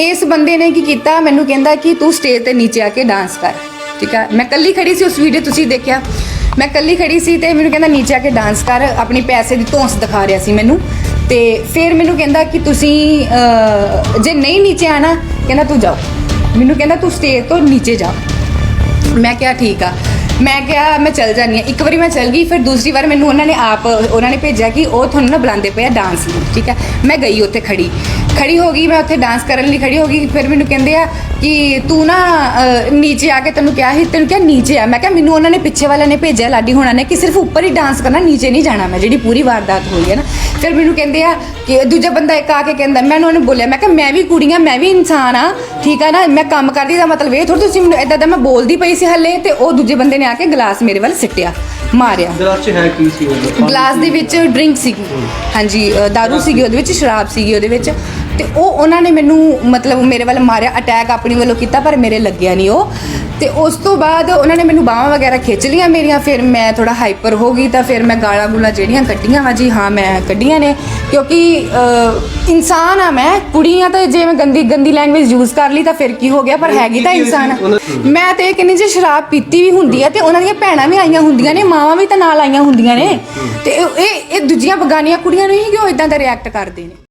ਇਸ ਬੰਦੇ ਨੇ ਕੀ ਕੀਤਾ? ਮੈਨੂੰ ਕਹਿੰਦਾ ਕਿ ਤੂੰ ਸਟੇਜ ਤੇ ਨੀਚੇ ਆ ਕੇ ਡਾਂਸ ਕਰ। ਠੀਕ ਹੈ ਮੈਂ ਕੱਲੀ ਖੜੀ ਸੀ ਉਸ ਵੀਡੀਓ ਤੁਸੀਂ ਦੇਖਿਆ। ਮੈਂ ਕੱਲੀ ਖੜੀ ਸੀ ਤੇ ਮੈਨੂੰ ਕਹਿੰਦਾ ਨੀਚੇ ਆ ਕੇ ਡਾਂਸ ਕਰ, ਆਪਣੀ ਪੈਸੇ ਦੀ ਧੌਂਸ ਦਿਖਾ ਰਿਹਾ ਸੀ ਮੈਨੂੰ। ਤੇ ਫਿਰ ਮੈਨੂੰ ਕਹਿੰਦਾ ਕਿ ਤੁਸੀਂ ਜੇ ਨਹੀਂ ਨੀਚੇ ਆਣਾ, ਕਹਿੰਦਾ ਤੂੰ ਜਾਓ। ਮੈਨੂੰ ਕਹਿੰਦਾ ਤੂੰ ਸਟੇਜ ਤੋਂ ਨੀਚੇ ਜਾ। ਮੈਂ ਕਿਹਾ ਠੀਕ ਆ। ਮੈਂ ਕਿਹਾ ਮੈਂ ਚੱਲ ਜਾਨੀ ਆ ਇੱਕ ਵਾਰੀ ਮੈਂ ਚੱਲ ਗਈ ਫਿਰ ਦੂਸਰੀ ਵਾਰ ਮੈਨੂੰ ਉਹਨਾਂ ਨੇ ਆਪ ਉਹਨਾਂ ਨੇ ਭੇਜਿਆ ਕਿ ਉਹ ਤੁਹਾਨੂੰ ਨਾ ਬੁਲਾਉਂਦੇ ਪਏ ਆ ਡਾਂਸ ਲਈ ਠੀਕ ਹੈ? ਮੈਂ ਗਈ ਉੱਥੇ ਖੜੀ। ਖੜੀ ਹੋ ਗਈ ਮੈਂ ਉੱਥੇ ਡਾਂਸ ਕਰਨ ਲਈ ਖੜੀ ਹੋ ਗਈ। ਫਿਰ ਮੈਨੂੰ ਕਹਿੰਦੇ ਆ ਕਿ ਤੂੰ ਨਾ ਅਹ, ਨੀਚੇ ਆ ਕੇ ਤੈਨੂੰ ਕਿਹਾ ਸੀ ਤੈਨੂੰ ਕਿਹਾ ਨੀਚੇ ਆ। ਮੈਂ ਕਿਹਾ ਮੈਨੂੰ ਉਹਨਾਂ ਨੇ ਪਿੱਛੇ ਵਾਲਿਆਂ ਨੇ ਭੇਜਿਆ ਲਾਡੀ ਹੋਣਾ ਨੇ ਕਿ ਸਿਰਫ ਉੱਪਰ ਹੀ ਡਾਂਸ ਕਰਨਾ ਨੀਚੇ ਨਹੀਂ ਜਾਣਾ ਮੈਂ ਜਿਹੜੀ ਪੂਰੀ ਵਾਰਦਾਤ ਹੋਈ ਹੈ ਨਾ। ਫਿਰ ਮੈਨੂੰ ਕਹਿੰਦੇ ਆ ਕਿ ਦੂਜਾ ਬੰਦਾ ਇੱਕ ਆ ਕੇ ਕਹਿੰਦਾ ਮੈਨੂੰ ਉਹਨੇ ਬੋਲਿਆ ਮੈਂ ਕਿਹਾ ਮੈਂ ਵੀ ਕੁੜੀਆਂ ਮੈਂ ਵੀ ਇਨਸਾਨ ਆ ਠੀਕ ਆ ਨਾ ਮੈਂ ਕੰਮ ਕਰਦੀ ਦਾ ਮਤਲਬ ਇਹ ਥੋੜੀ ਤੁਸੀਂ ਮੈਨੂੰ ਇਦਾਂ ਦਾ ਮੈਂ ਬੋਲਦੀ ਪਈ ਸੀ ਹੱਲੇ ਤੇ ਉਹ ਦੂਜੇ ਬੰਦੇ ਨੇ ਆ ਕੇ ਗਲਾਸ ਮੇਰੇ ਵੱਲ ਸਿੱਟਿਆ ਮਾਰਿਆ। ਗਲਾਸ ਚ ਹੈ ਕੀ ਸੀ ਉਹ ਗਲਾਸ ਦੇ ਵਿੱਚ ਡਰਿੰਕ ਸੀਗੀ। ਹਾਂਜੀ ਅ, ਦਾਰੂ ਸੀਗੀ ਉਹਦੇ ਵਿੱਚ ਸ਼ਰਾਬ ਸੀਗੀ ਉਹਦੇ ਵਿੱਚ ਤੇ ਉਹ ਉਹਨਾਂ ਨੇ ਮੈਨੂੰ ਮਤਲਬ ਮੇਰੇ ਵੱਲ ਮਾਰਿਆ ਅਟੈਕ ਆਪਣੀ ਵੱਲੋਂ ਕੀਤਾ ਪਰ ਮੇਰੇ ਲੱਗਿਆ ਨਹੀਂ ਉਹ। ਤੇ ਉਸ ਤੋਂ ਬਾਅਦ ਉਹਨਾਂ ਨੇ ਮੈਨੂੰ ਬਾਹਾਂ ਵਗੈਰਾ ਖਿੱਚ ਲੀਆਂ ਮੇਰੀਆਂ ਫਿਰ ਮੈਂ ਥੋੜਾ ਹਾਈਪਰ ਹੋ ਗਈ ਤਾਂ ਫਿਰ ਮੈਂ ਗਾਲਾਂ ਗੁਲਾਂ ਜਿਹੜੀਆਂ ਕੱਢੀਆਂ ਵਾ ਜੀ ਹਾਂ ਮੈਂ ਕੱਢੀਆਂ ਨੇ। ਕਿਉਂਕਿ ਇਨਸਾਨ ਆ ਮੈਂ ਕੁੜੀ ਆ ਤਾਂ ਜੇ ਮੈਂ ਗੰਦੀ ਗੰਦੀ ਲੈਂਗੁਏਜ ਯੂਜ਼ ਕਰ ਲਈ ਤਾਂ ਫਿਰ ਕੀ ਹੋ ਗਿਆ? ਪਰ ਹੈਗੀ ਤਾਂ ਇਨਸਾਨ। ਮੈਂ ਤੇ ਇਹ ਕਹਿੰਦੀ ਜੇ ਸ਼ਰਾਬ ਪੀਤੀ ਵੀ ਹੁੰਦੀ ਆ ਤੇ ਉਹਨਾਂ ਦੀਆਂ ਭੈਣਾਂ ਵੀ ਆਈਆਂ ਹੁੰਦੀਆਂ ਨੇ ਮਾਵਾਂ ਵੀ ਤਾਂ ਨਾਲ ਆਈਆਂ ਹੁੰਦੀਆਂ ਨੇ। ਤੇ ਇਹ ਇਹ- ਇਹ ਦੂਜੀਆਂ ਬਗਾਨੀਆਂ ਕੁੜੀਆਂ ਨੂੰ ਹੀ ਕਿਉਂ ਇਦਾਂ ਦਾ ਰਿਐਕਟ ਕਰਦੇ ਨੇ?